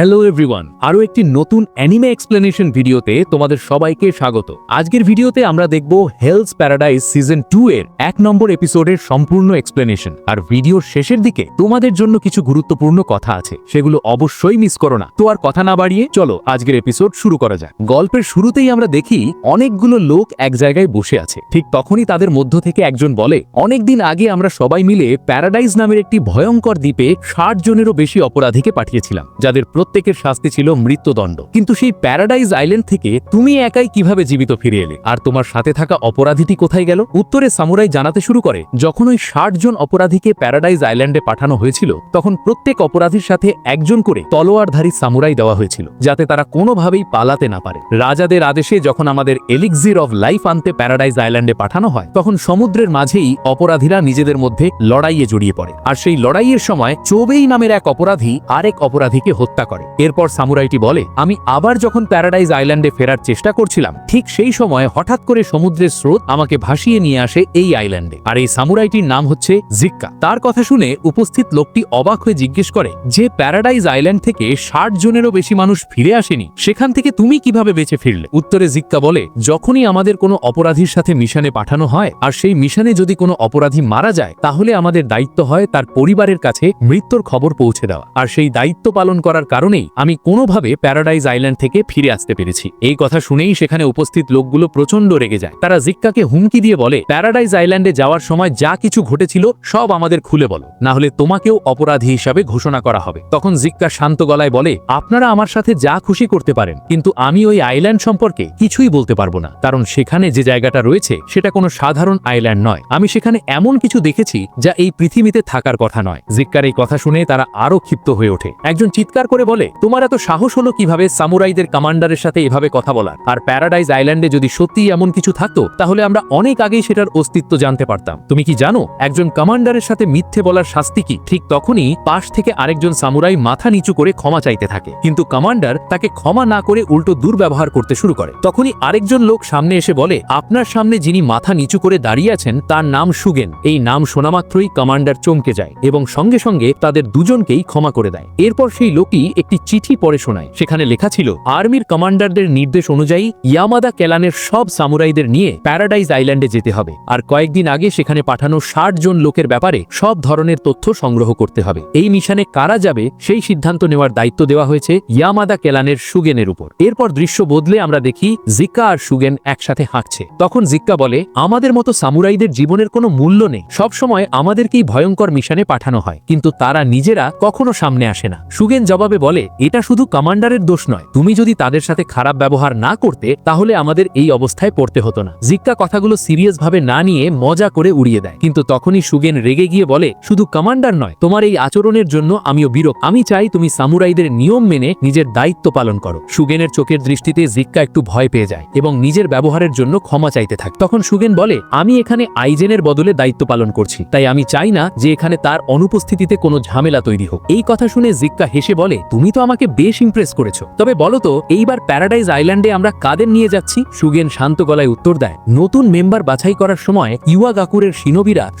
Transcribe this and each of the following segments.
Hello everyone আরও একটি নতুন অ্যানিমে এক্সপ্লেনেশন ভিডিওতে তোমাদের সবাইকে স্বাগত। আজকের ভিডিওতে আমরা দেখব হেলস প্যারাডাইজ সিজন টু এর এক নম্বর এপিসোডের সম্পূর্ণ এক্সপ্লেনেশন আর ভিডিওর শেষের দিকে তোমাদের জন্য কিছু গুরুত্বপূর্ণ কথা আছে, সেগুলো অবশ্যই মিস করো না। তো আর কথা না বাড়িয়ে চলো আজকের এপিসোড শুরু করা যাক। গল্পের শুরুতেই আমরা দেখি অনেকগুলো লোক এক জায়গায় বসে আছে। ঠিক তখনই তাদের মধ্য থেকে একজন বলে, অনেকদিন আগে আমরা সবাই মিলে প্যারাডাইজ নামের একটি ভয়ঙ্কর দ্বীপে ষাট জনেরও বেশি অপরাধীকে পাঠিয়েছিলাম, যাদের প্রত্যেকের শাস্তি ছিল মৃত্যুদণ্ড। কিন্তু সেই প্যারাডাইজ আইল্যান্ড থেকে তুমি একাই কীভাবে জীবিত ফিরে এলে? আর তোমার সাথে থাকা অপরাধীটি কোথায় গেল? উত্তরে সামুরাই জানাতে শুরু করে, যখন ওই ষাট জন অপরাধীকে প্যারাডাইজ আইল্যান্ডে পাঠানো হয়েছিল, তখন প্রত্যেক অপরাধীর সাথে একজন করে তলোয়ারধারী সামুরাই দেওয়া হয়েছিল, যাতে তারা কোনোভাবেই পালাতে না পারে। রাজাদের আদেশে যখন আমাদের এলিক্সির অফ লাইফ আনতে প্যারাডাইজ আইল্যান্ডে পাঠানো হয়, তখন সমুদ্রের মাঝেই অপরাধীরা নিজেদের মধ্যে লড়াইয়ে জড়িয়ে পড়ে। আর সেই লড়াইয়ের সময় চোবেই নামের এক অপরাধী আরেক অপরাধীকে হত্যা করে। এরপর সামুরাইটি বলে, আমি আবার যখন প্যারাডাইজ আইল্যান্ডে ফেরার চেষ্টা করছিলাম, ঠিক সেই সময় হঠাৎ করে সমুদ্রের স্রোত আমাকে ভাসিয়ে নিয়ে আসে এই আইল্যান্ডে। আর এই সামুরাইটির নাম হচ্ছে জিক্কা। তার কথা শুনে উপস্থিত লোকটি অবাক হয়ে জিজ্ঞেস করে, যে প্যারাডাইজ আইল্যান্ড থেকে ষাট জনেরও বেশি মানুষ ফিরে আসেনি? সেখান থেকে তুমি কীভাবে বেঁচে ফিরলে? উত্তরে জিক্কা বলে, যখনই আমাদের কোনো অপরাধীর সাথে মিশনে পাঠানো হয়, আর সেই মিশনে যদি কোনো অপরাধী মারা যায়, তাহলে আমাদের দায়িত্ব হয় তার পরিবারের কাছে মৃত্যুর খবর পৌঁছে দেওয়া। আর সেই দায়িত্ব পালন করার কারণেই আমি কোনোভাবে প্যারাডাইজ আইল্যান্ড থেকে ফিরে আসতে পেরেছি। এই কথা শুনেই সেখানে উপস্থিত লোকগুলো প্রচণ্ড রেগে যায়। তারা জিক্কাকে হুমকি দিয়ে বলে, প্যারাডাইজ আইল্যান্ডে যাওয়ার সময় যা কিছু ঘটেছিল সব আমাদের খুলে বলো। না হলে তোমাকেও অপরাধী হিসাবে ঘোষণা করা হবে। তখন জিক্কা শান্ত গলায় বলে, আপনারা আমার সাথে যা খুশি করতে পারেন, কিন্তু আমি ওই আইল্যান্ড সম্পর্কে কিছুই বলতে পারব না। কারণ সেখানে যে জায়গাটা রয়েছে, সেটা কোনো সাধারণ আইল্যান্ড নয়। আমি সেখানে এমন কিছু দেখেছি যা এই পৃথিবীতে থাকার কথা নয়। জিক্কার এই কথা শুনে তারা আরও ক্ষিপ্ত হয়ে ওঠে। একজন চিৎকার করে বলে, তোমার এত সাহস হলো কীভাবে সামুরাইদের কমান্ডারের সাথে এভাবে কথা বলার? আর প্যারাডাইজ আইল্যান্ডে যদি সত্যিই এমন কিছু থাকতো, তাহলে আমরা অনেক আগেই সেটার অস্তিত্ব জানতে পারতাম। তুমি কি জানো, একজন কমান্ডারের সাথে মিথ্যে বলার শাস্তি কি? ঠিক তখনই পাশ থেকে আরেকজন সামুরাই মাথা নিচু করে ক্ষমা চাইতে থাকে। কিন্তু কমান্ডার তাকে ক্ষমা না করে উল্টো দুর্ব্যবহার করতে শুরু করে। তখনই আরেকজন লোক সামনে এসে বলে, আপনার সামনে যিনি মাথা নিচু করে দাঁড়িয়ে আছেন, তার নাম সুগেন। এই নাম শোনা মাত্রই কমান্ডার চমকে যায় এবং সঙ্গে সঙ্গে তাদের দুজনকেই ক্ষমা করে দেয়। এরপর সেই লোকই একটি চিঠি পড়ে শোনায়। সেখানে লেখা ছিল, আর্মির কমান্ডারদের নির্দেশ অনুযায়ী ইয়ামাদা কেলানের সব সামুরাইদের নিয়ে প্যারাডাইজ আইল্যান্ডে যেতে হবে। আর কয়েকদিন আগে সেখানে পাঠানো ষাট জন লোকের ব্যাপারে সব ধরনের তথ্য সংগ্রহ করতে হবে। এই মিশনে কারা যাবে সেই সিদ্ধান্ত নেওয়ার দায়িত্ব দেওয়া হয়েছে ইয়ামাদা কেলানের সুগেনের উপর। এরপর দৃশ্য বদলে আমরা দেখি জিক্কা আর সুগেন একসাথে হাঁকছে তখন জিক্কা বলে, আমাদের মতো সামুরাইদের জীবনের কোনো মূল্য নেই। সবসময় আমাদেরকেই ভয়ঙ্কর মিশনে পাঠানো হয়, কিন্তু তারা নিজেরা কখনো সামনে আসে না। সুগেন জবাবে বলে এটা শুধু কমান্ডারের দোষ নয়। তুমি যদি তাদের সাথে খারাপ ব্যবহার না করতে, তাহলে আমাদের এই অবস্থায় পড়তে হতো না। জিক্কা কথাগুলো সিরিয়াস ভাবে না নিয়ে মজা করে উড়িয়ে দেয়। কিন্তু তখনই সুগেন রেগে গিয়ে বলে, শুধু কমান্ডার নয়, তোমার এই আচরণের জন্য আমিও বিরক আমি চাই তুমি সামুরাইদের নিয়ম মেনে নিজের দায়িত্ব পালন করো। সুগেনের চোখের দৃষ্টিতে জিক্কা একটু ভয় পেয়ে যায় এবং নিজের ব্যবহারের জন্য ক্ষমা চাইতে থাকে। তখন সুগেন বলে, আমি এখানে আইজেনের বদলে দায়িত্ব পালন করছি। তাই আমি চাই না যে এখানে তার অনুপস্থিতিতে কোনো ঝামেলা তৈরি হোক। এই কথা শুনে জিক্কা হেসে বলে তুমি তো আমাকে বেশ ইমপ্রেস করেছ। তবে বলো তো, এইবার প্যারাডাইজ আইল্যান্ডে আমরা কাদের নিয়ে যাচ্ছি? সুগেন শান্ত গলায় উত্তর দেয়, নতুন মেম্বার বাছাই করার সময় ইউয়া গাকুরের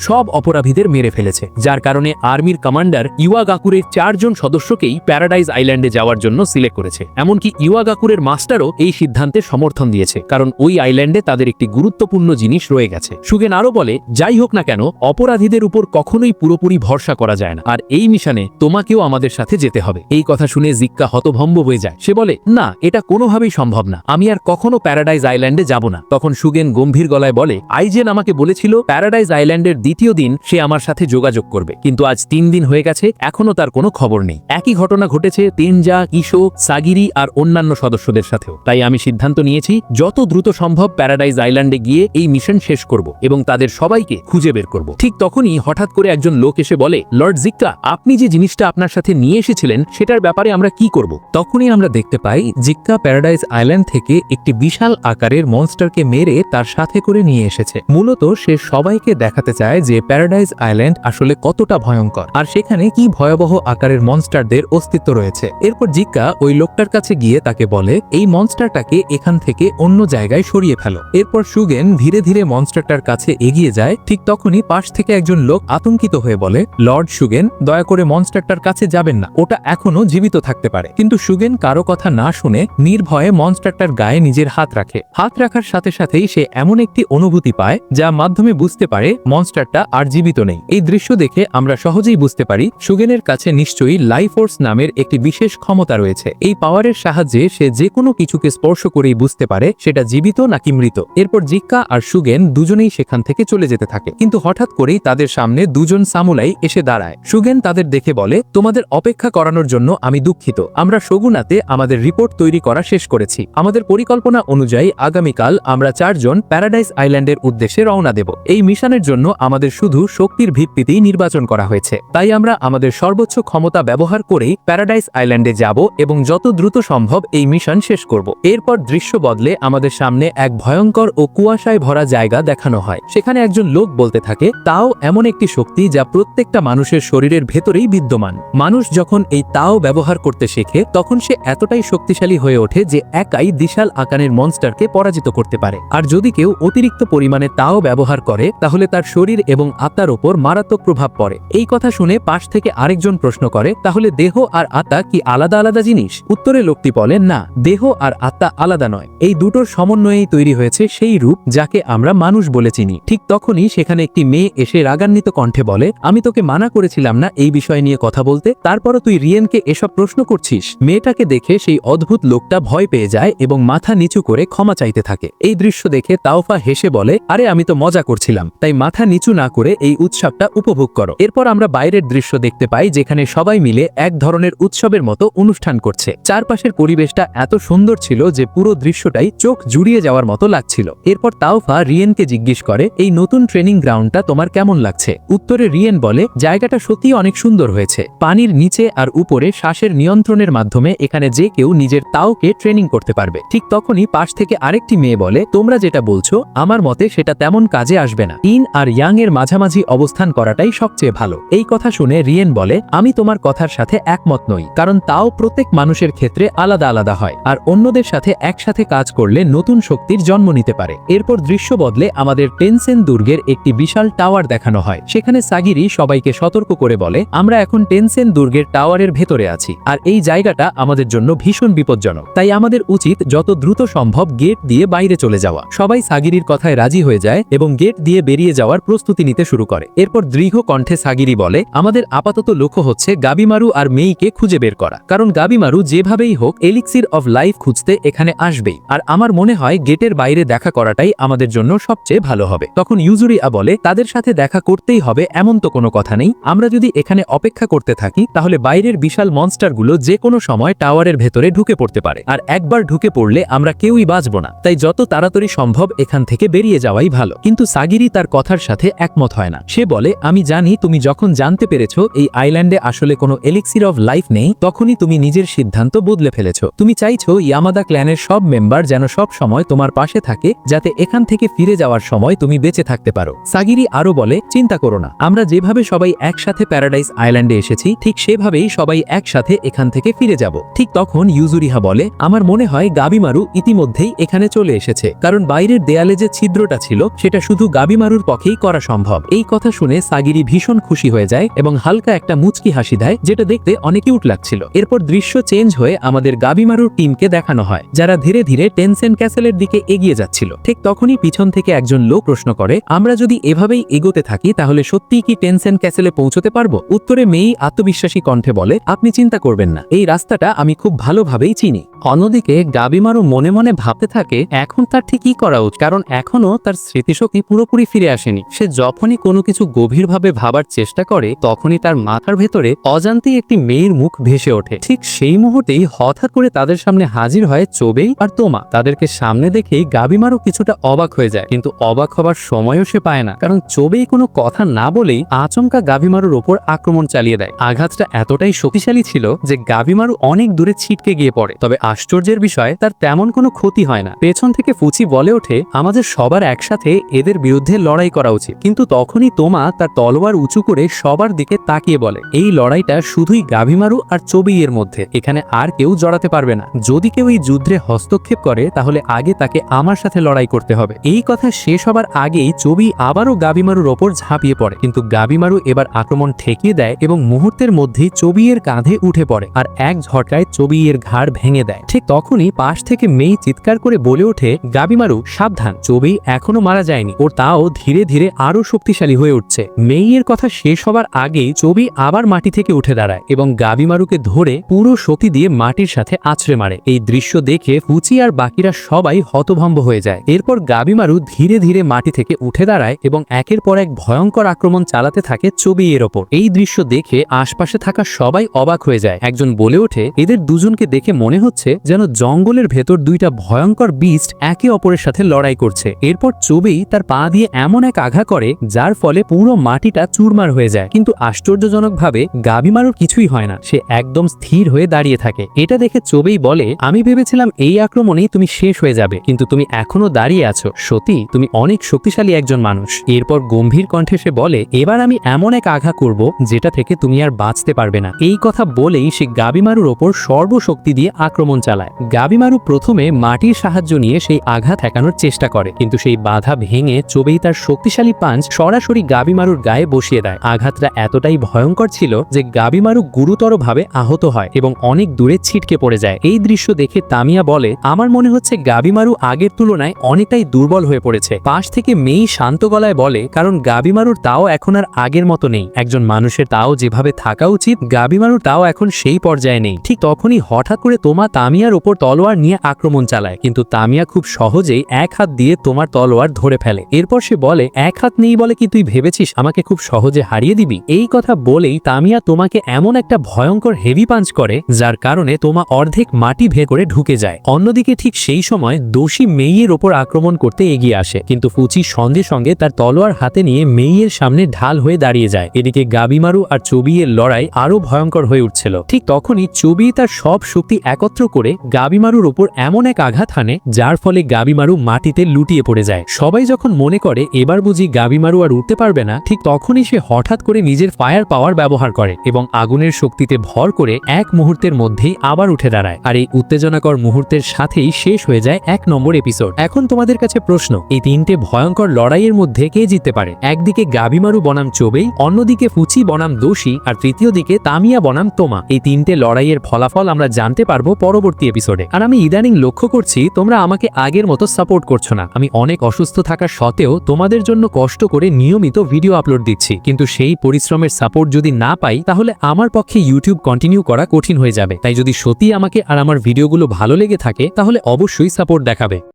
সব অপরাধীদের মেরে ফেলেছে, যার কারণে আর্মির কমান্ডার ইউয়া গাকুরের চারজন সদস্যকেই প্যারাডাইজ আইল্যান্ডে যাওয়ার জন্য সিলেক্ট করেছে। এমনকি ইউয়া গাকুরের মাস্টারও এই সিদ্ধান্তে সমর্থন দিয়েছে, কারণ ওই আইল্যান্ডে তাদের একটি গুরুত্বপূর্ণ জিনিস রয়ে গেছে। সুগেন আরও বলে, যাই হোক না কেন, অপরাধীদের উপর কখনোই পুরোপুরি ভরসা করা যায় না, আর এই মিশনে তোমাকেও আমাদের সাথে যেতে হবে। এই কথা শুনে জিক্কা হতভম্ব হয়ে যায়। সে বলে, না, এটা কোনোভাবেই সম্ভব না। আমি আর কখনো প্যারাডাইজ আইল্যান্ডে যাব না। তখন সুগেন গম্ভীর গলায় বলে, আইজেন আমাকে বলেছিল, প্যারাডাইজ আইল্যান্ডের দ্বিতীয় দিন সে আমার সাথে যোগাযোগ করবে। কিন্তু আজ তিন দিন হয়ে গেছে, এখনও তার কোনো খবর নেই। একই ঘটনা ঘটেছে তেনজা কিশো সাগিরি আর অন্যান্য সদস্যদের সাথেও। তাই আমি সিদ্ধান্ত নিয়েছি, যত দ্রুত সম্ভব প্যারাডাইজ আইল্যান্ডে গিয়ে এই মিশন শেষ করব এবং তাদের সবাইকে খুঁজে বের করব। ঠিক তখনই হঠাৎ করে একজন লোক এসে বলে, লর্ড জিক্কা, আপনি যে জিনিসটা আপনার সাথে নিয়ে এসেছিলেন, সেটার ব্যাপারে আমরা কি করব? তখনই আমরা দেখতে পাই জিক্কা প্যারাডাইজ আইল্যান্ড থেকে একটি বিশাল আকারের মনস্টারকে মেরে তার সাথে করে নিয়ে এসেছে। মূলত সে সবাইকে দেখাতে চায় যে প্যারাডাইজ আইল্যান্ড আসলে কতটা ভয়ঙ্কর। আর সেখানে কি ভয়াবহ আকারের মনস্টারদের অস্তিত্ব রয়েছে? এরপর জিক্কা ওই লোকটার কাছে গিয়ে তাকে বলে, এই মনস্টারটাকে এখান থেকে অন্য জায়গায় সরিয়ে ফেলো। এরপর সুগেন ধীরে ধীরে মনস্টারটার কাছে এগিয়ে যায়। ঠিক তখনই পাশ থেকে একজন লোক আতঙ্কিত হয়ে বলে, লর্ড সুগেন, দয়া করে মনস্টারটার কাছে যাবেন না। ওটা এখনও জীবিত জীবিত থাকতে পারে। কিন্তু সুগেন কারও কথা না শুনে নির্ভয়ে মনস্টারটার গায়ে নিজের হাত রাখে। হাত রাখার সাথে সাথেই সে এমন একটি অনুভূতি পায়, যা মাধ্যমে বুঝতে পারে মনস্টারটা আর জীবিত নেই। এই দৃশ্য দেখে আমরা সহজেই বুঝতে পারি, সুগেনের কাছে নিশ্চয়ই লাইফ ফোর্স নামের একটি বিশেষ ক্ষমতা রয়েছে। এই পাওয়ারের সাহায্যে সে যে কোনো কিছুকে স্পর্শ করেই বুঝতে পারে সেটা জীবিত নাকি মৃত। এরপর জিক্কা আর সুগেন দুজনেই সেখান থেকে চলে যেতে থাকে। কিন্তু হঠাৎ করেই তাদের সামনে দুজন সামুলাই এসে দাঁড়ায়। সুগেন তাদের দেখে বলে, তোমাদের অপেক্ষা করানোর জন্য আমি দুঃখিত। আমরা শগুনাতে আমাদের রিপোর্ট তৈরি করা শেষ করেছি। আমাদের পরিকল্পনা অনুযায়ী আগামীকাল আমরা চারজন প্যারাডাইস আইল্যান্ডের উদ্দেশ্যে রওনা দেব। এই মিশনের জন্য আমাদের শুধু শক্তির ভিত্তিতেই নির্বাচন করা হয়েছে। তাই আমরা আমাদের সর্বোচ্চ ক্ষমতা ব্যবহার করেই প্যারাডাইস আইল্যান্ডে যাব এবং যত দ্রুত সম্ভব এই মিশন শেষ করব। এরপর দৃশ্য বদলে আমাদের সামনে এক ভয়ঙ্কর ও কুয়াশায় ভরা জায়গা দেখানো হয়। সেখানে একজন লোক বলতে থাকে, তাও এমন একটি শক্তি যা প্রত্যেকটা মানুষের শরীরের ভেতরেই বিদ্যমান। মানুষ যখন এই তাও ব্যবহার করতে শেখে, তখন সে এতটাই শক্তিশালী হয়ে ওঠে যে একাই বিশাল আকারের মনস্টারকে পরাজিত করতে পারে। আর যদি কেউ অতিরিক্ত পরিমাণে তাও ব্যবহার করে, তাহলে তার শরীর এবং আত্মার ওপর মারাত্মক প্রভাব পড়ে। এই কথা শুনে পাশ থেকে আরেকজন প্রশ্ন করে, তাহলে দেহ আর আত্মা কি আলাদা আলাদা জিনিস? উত্তরে লোকটি বলে, না, দেহ আর আত্মা আলাদা নয়। এই দুটোর সমন্বয়েই তৈরি হয়েছে সেই রূপ যাকে আমরা মানুষ বলে চিনি। ঠিক তখনই সেখানে একটি মেয়ে এসে রাগান্বিত কণ্ঠে বলে, আমি তোকে মানা করেছিলাম না এই বিষয় নিয়ে কথা বলতে, তারপরও তুই রিয়েনকে এসব প্রশ্ন করছিস, মেয়েটাকে দেখে সেই অদ্ভুত লোকটা ভয় পেয়ে যায় এবং মাথা নিচু করে ক্ষমা চাইতে থাকে। এই দৃশ্য দেখে তাওফা হেসে বলে, আরে, আমি তো মজা করছিলাম। তাই মাথা নিচু না করে এই উৎসবটা উপভোগ করো। এরপর আমরা বাইরের দৃশ্য দেখতে পাই, যেখানে সবাই মিলে এক ধরনের উৎসবের মতো অনুষ্ঠান করছে। চারপাশের পরিবেশটা এত সুন্দর ছিল যে পুরো দৃশ্যটাই চোখ জুড়িয়ে যাওয়ার মতো লাগছিল। এরপর তাওফা রিয়েনকে জিজ্ঞেস করে, এই নতুন ট্রেনিং গ্রাউন্ডটা তোমার কেমন লাগছে? উত্তরে রিয়েন বলে, জায়গাটা সত্যি অনেক সুন্দর হয়েছে। পানির নিচে আর উপরে শ্বাসের নিয়ন্ত্রণের মাধ্যমে এখানে যে কেউ নিজের তাওকে ট্রেনিং করতে পারবে। ঠিক তখনই পাশ থেকে আরেকটি মেয়ে বলে, তোমরা যেটা বলছো, আমার মতে সেটা তেমন কাজে আসবে না। ইন আর ইয়াং এর মাঝামাঝি অবস্থান করাটাই সবচেয়ে ভালো। এই কথা শুনে রিয়েন বলে, আমি তোমার কথার সাথে একমত নই, কারণ তাও প্রত্যেক মানুষের ক্ষেত্রে আলাদা আলাদা হয়। আর অন্যদের সাথে একসাথে কাজ করলে নতুন শক্তির জন্ম নিতে পারে। এরপর দৃশ্য বদলে আমাদের টেনসেন দুর্গের একটি বিশাল টাওয়ার দেখানো হয়। সেখানে সাগিরি সবাইকে সতর্ক করে বলে, আমরা এখন টেনসেন দুর্গের টাওয়ারের ভেতরে আছি। আর এই জায়গাটা আমাদের জন্য ভীষণ বিপজ্জনক। তাই আমাদের উচিত যত দ্রুত সম্ভব গেট দিয়ে বাইরে চলে যাওয়া। সবাই সাগিরির কথায় রাজি হয়ে যায় এবং গেট দিয়ে বেরিয়ে যাওয়ার প্রস্তুতি নিতে শুরু করে। এরপর দৃঢ় কণ্ঠে সাগিরি বলে, আমাদের আপাতত লক্ষ্য হচ্ছে গাবিমারু আর মেইকে খুঁজে বের করা। কারণ গাবিমারু যেভাবেই হোক এলিক্সির অফ লাইফ খুঁজতে এখানে আসবেই। আর আমার মনে হয় গেটের বাইরে দেখা করাটাই আমাদের জন্য সবচেয়ে ভালো হবে। তখন ইউজুরিয়া বলে, তাদের সাথে দেখা করতেই হবে, এমন তো কোনো কথা নেই। আমরা যদি এখানে অপেক্ষা করতে থাকি, তাহলে বাইরের বিশাল মনস্টারগুলো যে কোনো সময় টাওয়ারের ভেতরে ঢুকে পড়তে পারে। আর একবার ঢুকে পড়লে আমরা কেউই বাঁচব না। তাই যত তাড়াতাড়ি সম্ভব এখান থেকে বেরিয়ে যাওয়াই ভালো। কিন্তু সাগিরি তার কথার সাথে একমত হয় না। সে বলে, আমি জানি তুমি যখন জানতে পেরেছ এই আইল্যান্ডে আসলে কোনো এলিক্সির অফ লাইফ নেই, তখনই তুমি নিজের সিদ্ধান্ত বদলে ফেলেছ। তুমি চাইছো ইয়ামাদা ক্ল্যানের সব মেম্বার যেন সব সময় তোমার পাশে থাকে, যাতে এখান থেকে ফিরে যাওয়ার সময় তুমি বেঁচে থাকতে পারো। সাগিরি আরও বলে, চিন্তা করো না। আমরা যেভাবে সবাই একসাথে প্যারাডাইস আইল্যান্ডে এসেছি, ঠিক সেভাবেই সবাই একসাথে এখান থেকে ফিরে যাব। ঠিক তখন ইউজুরিহা বলে, আমার মনে হয় গাবিমারু ইতিমধ্যেই এখানে চলে এসেছে। কারণ বাইরের দেয়ালে যে ছিদ্রটা ছিল, সেটা শুধু গাবিমারুর পক্ষেই করা সম্ভব। এই কথা শুনে সাগিরি ভীষণ খুশি হয়ে যায় এবং হালকা একটা মুচকি হাসি দেয়, যেটা দেখতে অনেক কিউট লাগছিল। এরপর দৃশ্য চেঞ্জ হয়ে আমাদের গাবিমারুর টিমকে দেখানো হয়, যারা ধীরে ধীরে টেনসেন ক্যাসেলের দিকে এগিয়ে যাচ্ছিল। ঠিক তখনই পিছন থেকে একজন লোক প্রশ্ন করে, আমরা যদি এভাবেই এগোতে থাকি, তাহলে সত্যিই কি টেনসেন ক্যাসেলে পৌঁছতে পারব? উত্তরে মেয়েই আত্মবিশ্বাসী কণ্ঠে বলে, আপনি চিন্তা করবেন না। এই রাস্তাটা আমি খুব ভালোভাবেই চিনি। অন্যদিকে গাবিমারু মনে মনে ভাবতে থাকে, এখন তার ঠিক কি করা উচিত? কারণ এখনও তার স্মৃতিশক্তি পুরোপুরি ফিরে আসেনি। সে যখনই কোনো কিছু গভীরভাবে ভাবার চেষ্টা করে, তখনই তার মাথার ভেতরে অজান্তেই একটি মেয়ের মুখ ভেসে ওঠে। ঠিক সেই মুহূর্তেই হঠাৎ করে তাদের সামনে হাজির হয় চোবেই আর তোমা। তাদেরকে সামনে দেখেই গাবিমারও কিছুটা অবাক হয়ে যায়, কিন্তু অবাক হবার সময়ও সে পায় না। কারণ চোবেই কোনো কথা না বলেই আচমকা গাবিমারুর ওপর আক্রমণ চালিয়ে দেয়। আঘাতটা এতটাই শক্তিশালী ছিল যে গাবিমারু অনেক দূরে ছিটকে গিয়ে পড়ে। তবে আশ্চর্যের বিষয়, তার তেমন কোনো ক্ষতি হয় না। পেছন থেকে ফুচি বলে ওঠে, আমাদের সবার একসাথে এদের বিরুদ্ধে লড়াই করা উচিত। কিন্তু তখনই তোমা তার তলোয়ার উঁচু করে সবার দিকে তাকিয়ে বলে, এই লড়াইটা শুধুই গাভিমারু আর চবিয়ের মধ্যে, এখানে আর কেউ জড়াতে পারবে না। যদি কেউ এই যুদ্ধে হস্তক্ষেপ করে, তাহলে আগে তাকে আমার সাথে লড়াই করতে হবে। এই কথা শেষ হবার আগেই চবি আবারও গাবিমারুর ওপর ঝাঁপিয়ে পড়ে। কিন্তু গাবিমারু এবার আক্রমণ ঠেকিয়ে দেয় এবং মুহূর্তের মধ্যেই চবিয়ের কাঁধে উঠে পড়ে। আর এক ঝটকায় চবিয়ের ঘাড় ভেঙে দেয়। ঠিক তখনই পাশ থেকে মেই চিৎকার করে বলে ওঠে, গাবিমারু, সাবধান। চবি এখনও মারা যায়নি। ওর তাও ধীরে ধীরে আরও শক্তিশালী হয়ে উঠছে। মেইয়ের কথা শেষ হবার আগেই চবি আবার মাটি থেকে উঠে দাঁড়ায় এবং গাবিমারুকে ধরে পুরো শক্তি দিয়ে মাটির সাথে আছড়ে মারে। এই দৃশ্য দেখে ফুচি আর বাকিরা সবাই হতভম্ব হয়ে যায়। এরপর গাবিমারু ধীরে ধীরে মাটি থেকে উঠে দাঁড়ায় এবং একের পর এক ভয়ঙ্কর আক্রমণ চালাতে থাকে চবি এর ওপর। এই দৃশ্য দেখে আশপাশে থাকা সবাই অবাক হয়ে যায়। একজন বলে ওঠে, এদের দুজনকে দেখে মনে হচ্ছে যেন জঙ্গলের ভেতর দুইটা ভয়ঙ্কর বিস্ট একে অপরের সাথে লড়াই করছে। এরপর চবি তার পা দিয়ে এমন এক আঘা করে, যার ফলে পুরো মাটিটা চুরমার হয়ে যায়। কিন্তু আশ্চর্যজনকভাবে গাবিমারুর কিছুই হয় না। সে একদম স্থির হয়ে দাঁড়িয়ে থাকে। এটা দেখে চবেই বলে, আমি ভেবেছিলাম এই আক্রমণেই তুমি শেষ হয়ে যাবে, কিন্তু তুমি এখনও দাঁড়িয়ে আছো। সত্যি, তুমি অনেক শক্তিশালী একজন মানুষ। এরপর গম্ভীর কণ্ঠে সে বলে, এবার আমি এমন এক আঘা করব, যেটা থেকে তুমি আর বাঁচতে পারবে না। এই কথা বলেই সে গাবিমারুর ওপর সর্বশক্তি দিয়ে আক্রমণ চালায়। গাবিমারু প্রথমে মাটির সাহায্য নিয়ে সেই আঘাত ঠেকানোর চেষ্টা করে, কিন্তু সেই বাধা ভেঙে চবেই তার শক্তিশালী পাঞ্চ সরাসরি গাবিমারুর গায়ে বসিয়ে দেয়। আঘাতটা এতটাই ভয়ঙ্কর ছিল যে গাবিমারু গুরুতরভাবে আহত হয় এবং অনেক দূরে ছিটকে পড়ে যায়। এই দৃশ্য দেখে তামিয়া বলে, আমার মনে হচ্ছে গাবিমারু আগের তুলনায় অনেকটাই দুর্বল হয়ে পড়েছে। পাশ থেকে মেই শান্ত গলায় বলে, কারণ গাবিমারুর তাও এখন আর আগের মতো নেই। একজন মানুষের তাও যেভাবে থাকা উচিত, গাবিমারুর তাও এখন সেই পর্যায়ে নেই। ঠিক তখনই হঠাৎ করে তোমা তামিয়ার ওপর তলোয়ার নিয়ে আক্রমণ চালায়, কিন্তু তামিয়া খুব সহজেই এক হাত দিয়ে তোমার তলোয়ার ধরে ফেলে। এরপর সে বলে, এক হাত নেই বলে কি তুই ভেবেছিস আমাকে খুব সহজে হারিয়ে দিবি? এই কথা বলেই তামিয়া তোমাকে এমন একটা ভয়ঙ্কর হেভি পাঞ্চ করে, যার কারণে তোমা অর্ধেক মাটি ভে করে ঢুকে যায়। অন্যদিকে ঠিক সেই সময় দোষী মেইয়ের ওপর আক্রমণ করতে এগিয়ে আসে, কিন্তু ফুচি সঙ্গে সঙ্গে তার তলোয়ার হাতে নিয়ে মেইয়ের সামনে ঢাল হয়ে দাঁড়িয়ে যায়। এদিকে গাবিমারু আর চবিয়ের লড়াই আরও ভয়ঙ্কর হয়ে উঠছিল। ঠিক তখনই চবি তার সব শক্তি একত্র করে গাবিমারুর ওপর এমন এক আঘাত হানে, যার ফলে গাবিমারু মাটিতে লুটিয়ে পড়ে যায়। সবাই যখন মনে করে, এবার বুঝি গাবিমারু আর উঠতে পারবে না, ঠিক তখনই সে হঠাৎ করে নিজের ফায়ার পাওয়ার ব্যবহার করে এবং আগুনের শক্তিতে ভর করে এক মুহূর্তের মধ্যেই আবার উঠে দাঁড়ায়। আর এই উত্তেজনাকর মুহূর্তের সাথেই শেষ হয়ে যায় এক নম্বর এপিসোড এখন তোমাদের কাছে প্রশ্ন, এই তিনটে ভয়ঙ্কর লড়াইয়ের মধ্যে কে জিততে পারে? একদিকে গাবিমারু বনাম চোবেই, অন্যদিকে ফুচি বনাম দোষী, আর তৃতীয় দিকে তামিয়া বনাম তোমা। এই তিনটে লড়াইয়ের ফলাফল আমরা জানতে পারব পরবর্তী এপিসোডে আর আমি ইদানিং লক্ষ্য করছি, তোমরা আমাকে আগের মতো সাপোর্ট করছ না। আমি অনেক অসুস্থ থাকা সত্ত্বেও তোমাদের জন্য কষ্ট করে নিয়মিত ভিডিও আপলোড দিচ্ছি। কিন্তু সেই পরিশ্রমের সাপোর্ট যদি না পাই, তাহলে আমার পক্ষে ইউটিউব কন্টিনিউ করা কঠিন হয়ে যাবে। তাই যদি সত্যি আমাকে আর আমার ভিডিওগুলো ভালো লেগে থাকে, তাহলে অবশ্যই সাপোর্ট দেখাবে।